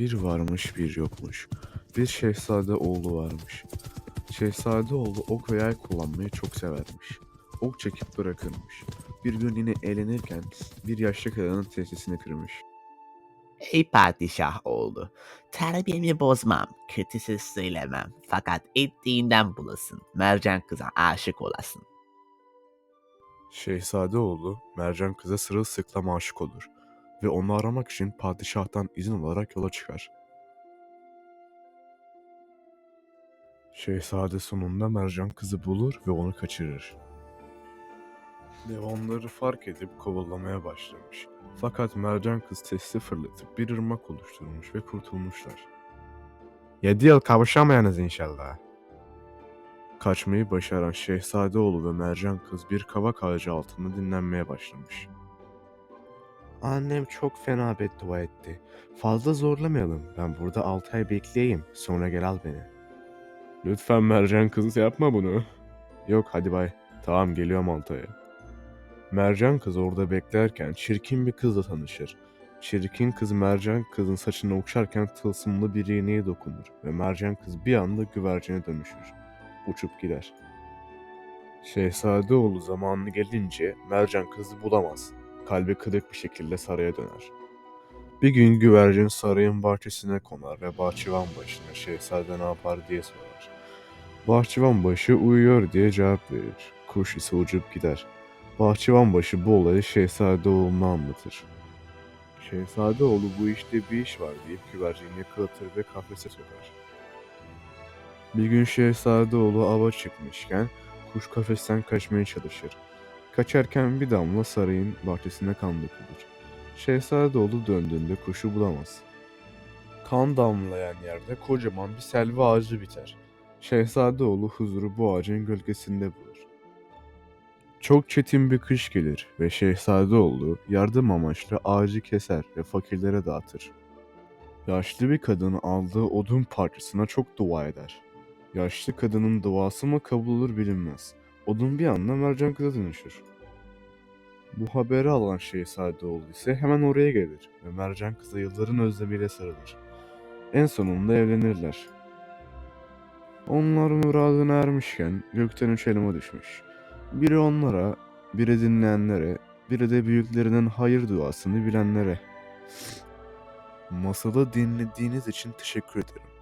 Bir varmış bir yokmuş. Bir şehzade oğlu varmış. Şehzade oğlu ok ve yay kullanmayı çok severmiş. Ok çekip bırakırmış. Bir gün yine eğlenirken bir yaşlı kadının tesisini kırmış. Ey padişah oğlu, terbiyemi bozmam, kötü söz söylemem. Fakat ettiğinden bulasın, mercan kıza aşık olasın. Şehzade oğlu Mercan kıza sırılsıklam aşık olur ve onu aramak için padişahtan izin olarak yola çıkar. Şehzade sonunda Mercan kızı bulur ve onu kaçırır. Devonları fark edip kovalamaya başlamış. Fakat Mercan kız testi fırlatıp bir ırmak oluşturmuş ve kurtulmuşlar. Yedi yıl kavuşamayınız inşallah. Kaçmayı başaran Şehzadeoğlu ve Mercan kız bir kavak ağacı altında dinlenmeye başlamış. Annem çok fena beddua etti. Fazla zorlamayalım. Ben burada 6 ay bekleyeyim. Sonra gel al beni. Lütfen Mercan kız yapma bunu. Yok hadi bay. Tamam geliyorum Altay'a. Mercan kız orada beklerken çirkin bir kızla tanışır. Çirkin kız Mercan kızın saçını okşarken tılsımlı bir iğneye dokunur ve Mercan kız bir anda güvercine dönüşür. Uçup gider. Şehzadeoğlu zamanı gelince Mercan kızı bulamaz. Kalbi kırık bir şekilde saraya döner. Bir gün güvercin sarayın bahçesine konar ve bahçıvan başına şehzade ne yapar diye sorar. Bahçıvan başı uyuyor diye cevap verir. Kuş ise uçup gider. Bahçıvan başı bu olayı Şehzadeoğlu'na anlatır. Şehzadeoğlu bu işte bir iş var deyip güvercini yakalatır ve kafese sokar. Bir gün Şehzadeoğlu ava çıkmışken kuş kafesten kaçmaya çalışır. Kaçarken bir damla sarayın bahçesine kan dökülür. Şehzadeoğlu döndüğünde kuşu bulamaz. Kan damlayan yerde kocaman bir selvi ağacı biter. Şehzadeoğlu huzuru bu ağacın gölgesinde bulur. Çok çetin bir kış gelir ve Şehzadeoğlu yardım amaçlı ağacı keser ve fakirlere dağıtır. Yaşlı bir kadın aldığı odun parçasına çok dua eder. Yaşlı kadının duası mı kabul olur bilinmez. Odun bir anda mercan kıza dönüşür. Bu haberi alan Şehzadeoğlu ise hemen oraya gelir ve mercan kıza yılların özlemiyle sarılır. En sonunda evlenirler. Onlar muradına ermişken gökten üç elma düşmüş. Biri onlara, biri dinleyenlere, biri de büyüklerinin hayır duasını bilenlere. Masalı dinlediğiniz için teşekkür ederim.